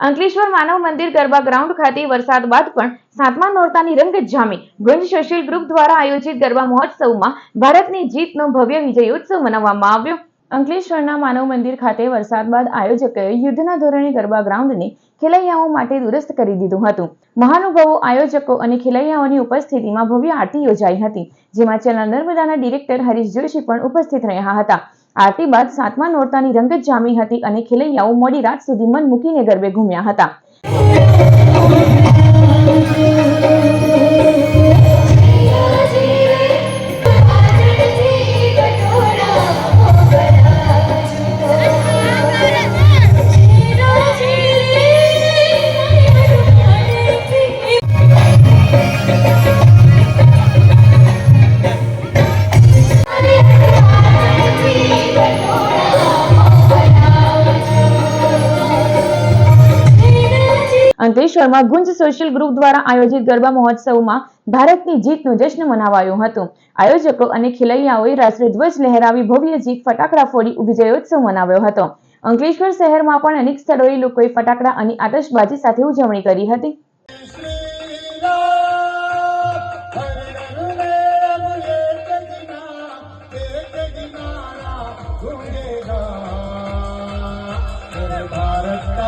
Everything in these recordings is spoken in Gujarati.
અંકલેશ્વર માનવ મંદિર ગરબા ગ્રાઉન્ડ ખાતે વરસાદ બાદ પણ સાતમા નોરતાની રંગત જામી. ગુંજ સોશિયલ ગ્રુપ દ્વારા આયોજિત ગરબા મહોત્સવમાં ભારતની જીતનો ભવ્ય વિજયોત્સવ મનાવવામાં આવ્યો. અંકલેશ્વરના માનવ મંદિર ખાતે વરસાદ બાદ આયોજકોએ યુદ્ધના ધોરણે ગરબા ગ્રાઉન્ડને ખેલૈયાઓ માટે દુરસ્ત કરી દીધું હતું. મહાનુભાવો, આયોજકો અને ખેલૈયાઓની ઉપસ્થિતિમાં ભવ્ય આરતી યોજાઈ હતી, જેમાં ચેનલ નર્મદાના ડિરેક્ટર હરીશ જોશી પણ ઉપસ્થિત રહ્યા હતા. આરતી બાદ સાતમા નોરતાની રંગત જામી હતી અને ખેલૈયાઓ મોડી રાત સુધી મન મૂકીને ગરબે ઘૂમ્યા હતા. અંકલેશ્વરમાં ગુંજ સોશિયલ ગ્રુપ દ્વારા આયોજિત ગરબા મહોત્સવમાં ભારતની જીતનું જશ્ન મનાવાયું હતું. આયોજકો અને ખેલૈયાઓએ રાષ્ટ્રધ્વજ લહેરાવી ભવ્ય જીત ફટાકડા ફોડી વિજયોત્સવ મનાવ્યો હતો. અંકલેશ્વર શહેરમાં પણ અનેક સ્થળોએ લોકોએ ફટાકડા અને આતશબાજી સાથે ઉજવણી કરી હતી.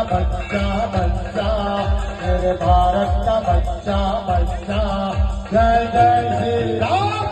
બચ્ચા બચ્ચા મેરે ભારત કા બચ્ચા બચ્ચા જય જય શ્રી રામ